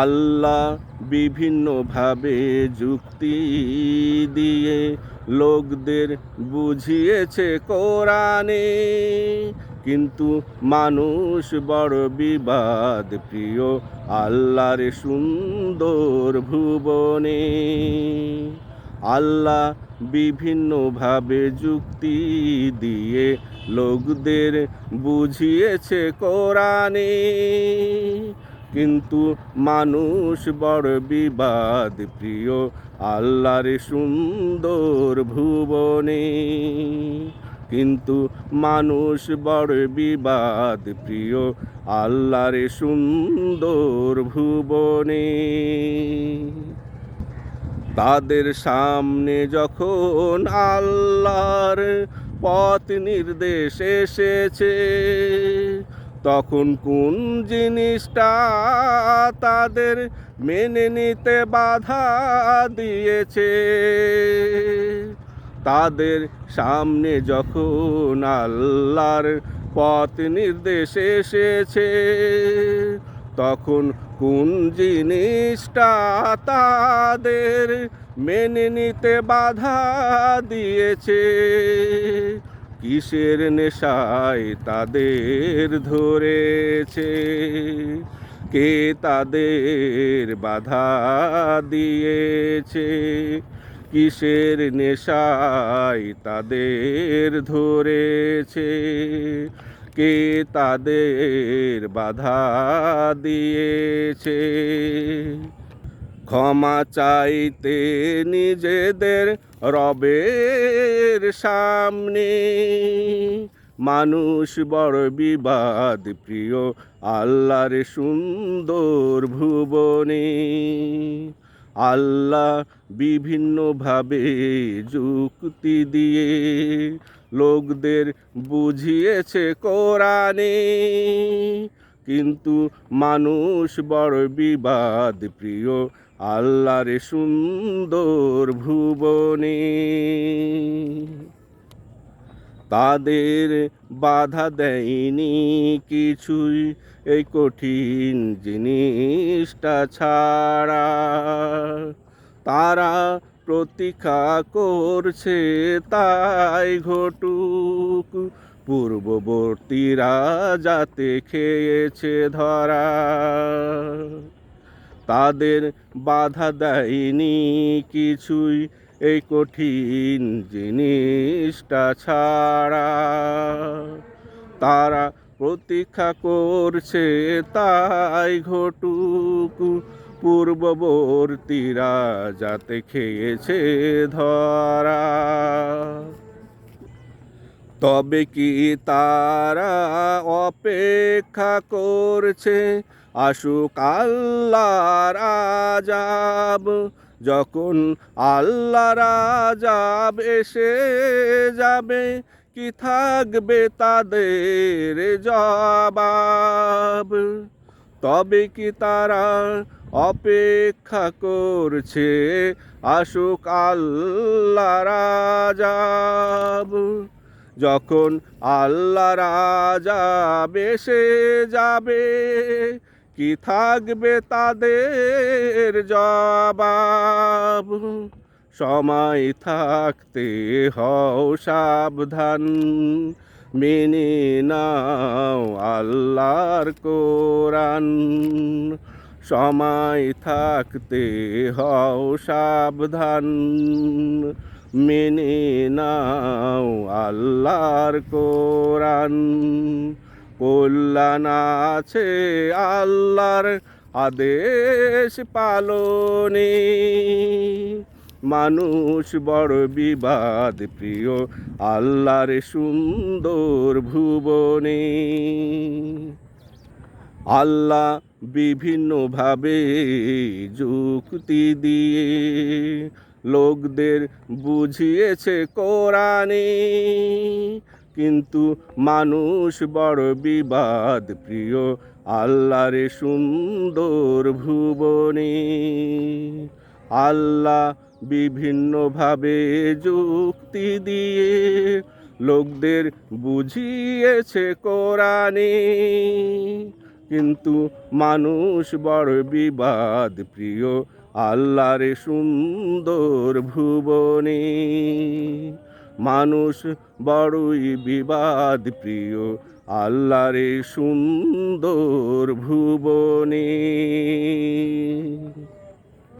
আল্লাহ বিভিন্নভাবে যুক্তি দিয়ে লোকদের বুঝিয়েছে কোরআনে। কিন্তু মানুষ বড় বিবাদ, প্রিয় আল্লাহর সুন্দর ভুবনে। আল্লাহ বিভিন্নভাবে যুক্তি দিয়ে লোকদের বুঝিয়েছে কোরআনে। কিন্তু মানুষ বড় বিবাদ, প্রিয় আল্লাহর সুন্দর ভুবনে। কিন্তু মানুষ বড় বিবাদ, প্রিয় আল্লাহর সুন্দর ভুবনে। তাদের সামনে যখন আল্লাহর পথ নির্দেশ এসেছে তখন কোন জিনিসটা তাদের মেনে নিতে বাধা দিয়েছে? তাদের সামনে যখন আল্লাহর পথ নির্দেশ এসেছে, তখন কোন জিনিসটা তাদের মেনে নিতে বাধা দিয়েছে? কিসের নেশায় তাদের ধরেছে? কে তাদের বাধা দিয়েছে? কিসের নেশায় তাদের ধরেছে? কে তাদের বাধা দিয়েছে? ক্ষমা চাইতে নিজেদের রবের সামনে। মানুষ বড় বিবাদ, প্রিয় আল্লাহর সুন্দর ভুবনে। আল্লাহ বিভিন্নভাবে যুক্তি দিয়ে লোকদের বুঝিয়েছে কোরআনে। কিন্তু মানুষ বড় বিবাদ, প্রিয় আল্লাহর সুন্দর ভুবনে। তাদের বাধা দেয়নি কিছুই এই কঠিন জিনিসটা ছাড়া। তারা প্রতীক্ষা করছে, তাই ঘটুক। পূর্ববর্তীরা যাতে খেয়েছে ধরা। তাদের বাধা দেয়নি কিছুই এই কঠিন জিনিসটা ছাড়া। তারা প্রতীক্ষা করছে, তাই ঘটুক পূর্ববর্তীরা যাতে খেয়েছে ধরা। তবে কি তারা অপেক্ষা করছে আসুক আল্লাহর আজাব, যখন আল্লাহর আজাব এসে যাবে, কি থাকবে তাদের জবাব? তবে কি তারা অপেক্ষা করছে আসুক আল্লাহর আজাব? যখন আল্লাহ রাজা বেসে যাবে কি থাকবে তাদের জবাব? সময় থাকতে হও সাবধান, মেনে নাও আল্লাহর কোরআন। সময় থাকতে হও সাবধান, মেনে নাও আল্লাহর কোরআন। কল্যাণ আছে আল্লাহর আদেশ পালনে মানুষ বড় বিবাদ, প্রিয় আল্লাহর সুন্দর ভুবনে। আল্লাহ বিভিন্নভাবে যুক্তি দিয়ে লোকদের বুঝিয়েছে কোরআনে কিন্তু মানুষ বড় বিবাদ, প্রিয় আল্লাহর সুন্দর ভুবনে। আল্লাহ বিভিন্নভাবে যুক্তি দিয়ে লোকদের বুঝিয়েছে কোরআনে। কিন্তু মানুষ বড় বিবাদ, প্রিয় আল্লাহর সুন্দর ভুবনে। মানুষ বড়ই বিবাদ প্রিয়। আল্লাহরে সুন্দর ভুবনে।